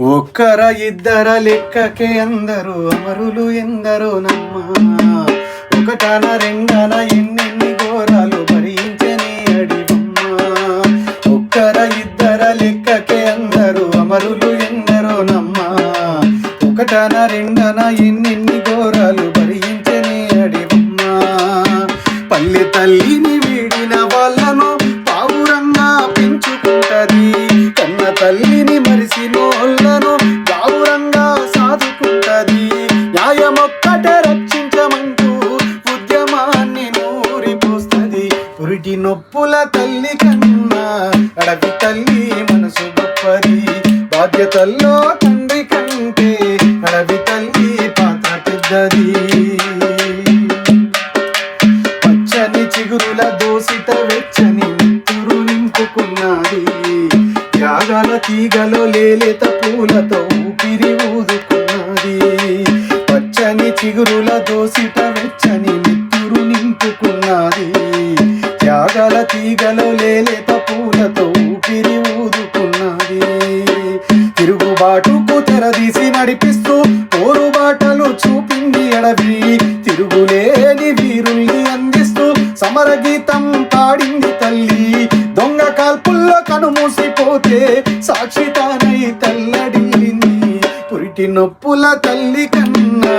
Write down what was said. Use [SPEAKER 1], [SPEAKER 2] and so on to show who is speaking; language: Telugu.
[SPEAKER 1] ఒక్కర ఇద్దర లెక్కకే అందరూ అమరులు ఎందరో నమ్మ. ఒకటన రెండన ఎన్నెన్ని ఘోరాలు భరించని అడివమ్మ. ఒక్కర ఇద్దర లెక్కకే అందరూ అమరులు ఎందరో నమ్మ. ఒకటన రెండన ఎన్నెన్ని ఘోరాలు భరించని అడివమ్మ. పల్లె తల్లిని వీడిన వాళ్ళను పావురంగా పెంచుకుంటది. తల్లిని మరిసినోళ్ళను గౌరంగా సాదుకుంటది న్యాయమొక్కటే రక్షించమంటూ ఉద్యమాన్ని నూరిపోస్తుంది. పురిటి నొప్పుల తల్లి కన్నా అడవి తల్లి మనసు గొప్పది. బాధ్యతల్లో తండ్రి కంటే అడవి తల్లి పాత్ర పెద్దది. పచ్చని చిగురుల దోసిత వెచ్చని నిత్తురు నింపుకున్నది. త్యాగాల తీగలో లేలేత పూలతో ఊపిరి ఊదుకున్నది. పచ్చని చిగురుల దోసిట వెచ్చని మిత్తురు నింపుకున్నది. త్యాగాల తీగలో లేలేత పూలతో ఊపిరి ఊదుకున్నది. తిరుగుబాటుకు తెరదీసి నడిపిస్తూ పోరుబాటలు చూపింది అడవి తిరుగులేని వీరుల్ని అందిస్తూ సమర గీతం పాడింది కనుమూసిపోతే సాక్షి తానై తల్లడిల్లింది. పురిటి నొప్పుల తల్లి కన్నా